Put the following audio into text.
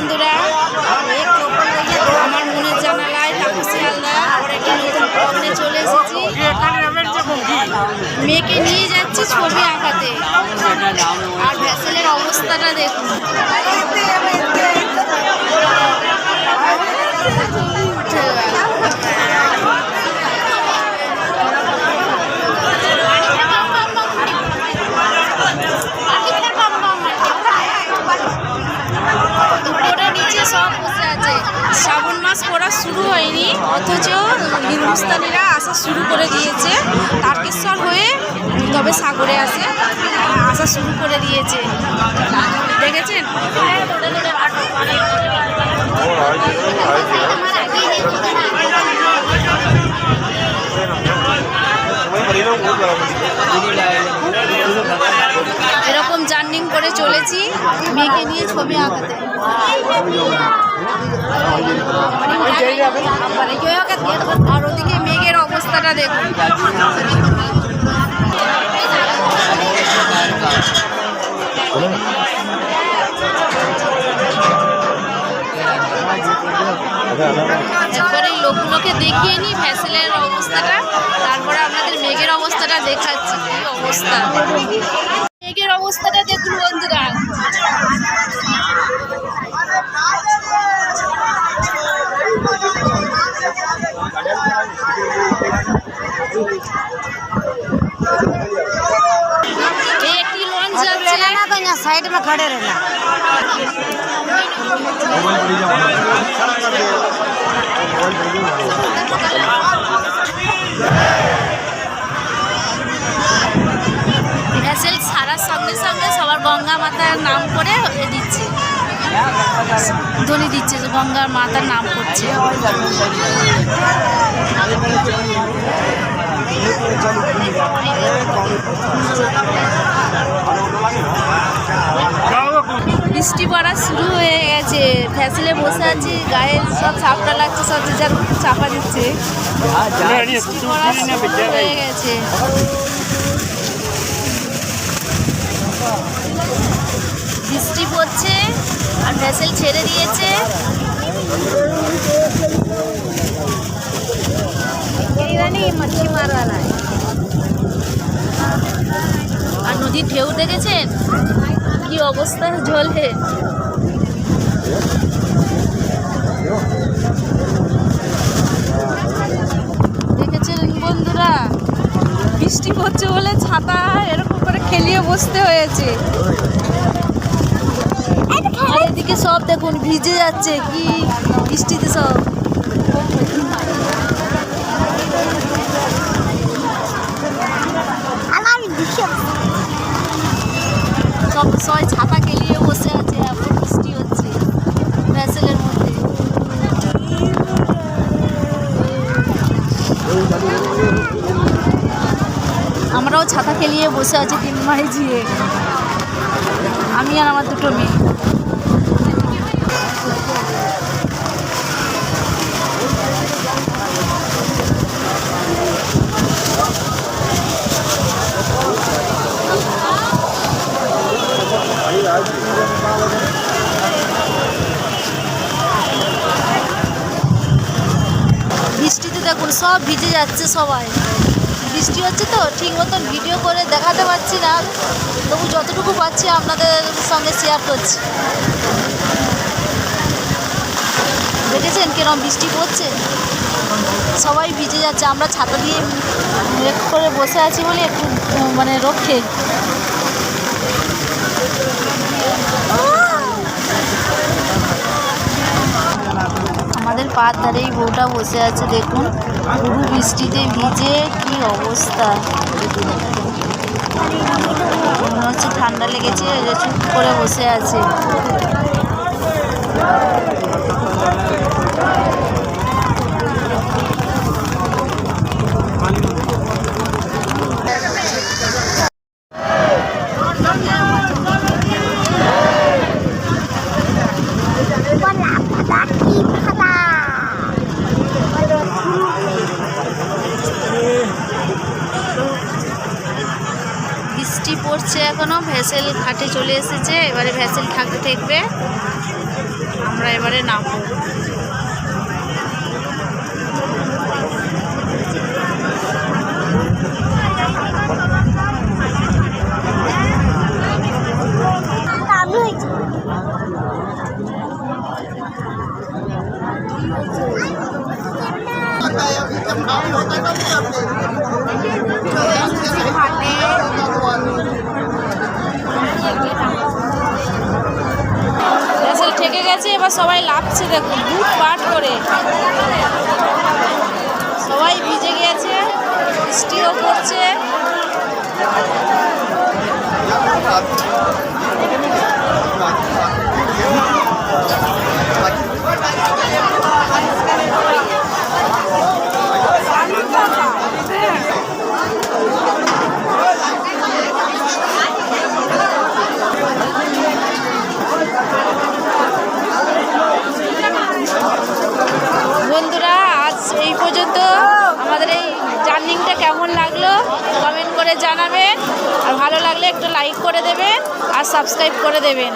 বন্ধুরা আমার মনের জানালায় তাপসী শিয়ালদা আবার একটা নতুন প্রোগ্রামে চলে এসেছি। মেয়েকে নিয়ে যাচ্ছি ছবি আঁকাতে। আর ভ্যাসেলের অবস্থাটা দেখুন উঠে গেল। উপরে নিচে সব বসে আছে শ্রাবণ মাস পড়া শুরু হয়নি অথচ হিন্দুস্তানিরা আসা শুরু করে দিয়েছে। তারকেশ্বর হয়ে তবে সাগরে আসে আসা শুরু করে দিয়েছে। দেখেছেন? করে চলেছি। মেয়েকে নিয়ে ছবি আঁকাতে। আর ওদিকে মেঘের অবস্থাটা দেখুন। এই লোকগুলোকে দেখিয়ে নিই ভ্যাসেলের অবস্থাটা। তারপরে আপনাদের মেঘের অবস্থাটা দেখাচ্ছি কি অবস্থা। মেঘের অবস্থাটা দেখুন বন্ধুরা এই একটি লঞ্চ যাচ্ছে रहना तो यहाँ साइड में खड़े रहना ভ্যাসেল গঙ্গা মাতার নাম করে দিচ্ছে। ধ্বনি দিচ্ছে যে গঙ্গার মাতার নাম করছে। বৃষ্টি পড়া শুরু হয়ে গেছে। ফ্যাসিলে বসে আছি, গায়ে সব চাপটা লাগছে, সব যে চাপা দিচ্ছে। বৃষ্টি পড়া শুরু হয়ে গেছে বৃষ্টি পড়ছে আর ভ্যাসেল ছেড়ে দিয়েছে। আর নদীর ঢেউ দেখেছেন? কি অবস্থা জলে? দেখেছেন বন্ধুরা? বৃষ্টি পড়ছে বলে ছাতা এরকম করে খেলিয়ে বসতে হয়েছে। আর এদিকে সব দেখুন ভিজে যাচ্ছে কি বৃষ্টিতে সব। সব সবাই ছাতা খেলিয়ে বসে আছে এখন বৃষ্টি হচ্ছে ভ্যাসেলের মধ্যে। আমরাও ছাতা খেলিয়ে বসে আছি তিন মাই ঝিয়ে আমি আর আমার দুটো মেয়ে। সব ভিজে যাচ্ছে সবাই। বৃষ্টি হচ্ছে তো, ঠিক মতন ভিডিও করে দেখাতে পারছি না। তবু যতটুকু পাচ্ছি আপনাদের সঙ্গে শেয়ার করছি। দেখেছেন কিরম বৃষ্টি পড়ছে? সবাই ভিজে যাচ্ছে, আমরা ছাতা দিয়ে করে বসে আছি বলে একটু মানে রক্ষে। আমাদের পার এই বউটা বসে আছে, দেখুন। পুরো বৃষ্টিতে ভিজে কি অবস্থা। মনে হচ্ছে ঠান্ডা লেগেছে চুপ করে বসে আছে। পড়ছে এখনও ভেসেল ঘাটে চলে এসেছে এবারে ভেসেল থাকতে থাকবে আমরা এবারে নামবো। ভেসেল ঠেকে গেছে এবার সবাই লাফছে দেখুন বুট পাট করে সবাই ভিজে গিয়েছে বৃষ্টিও পড়ছে বন্ধুরা আজ এই পর্যন্ত আমাদের এই জার্নিংটা কেমন লাগল কমেন্ট জানাবেন। আর ভালো লাগলে একটু লাইক করে দেবেন আর সাবস্ক্রাইব করে দেবেন।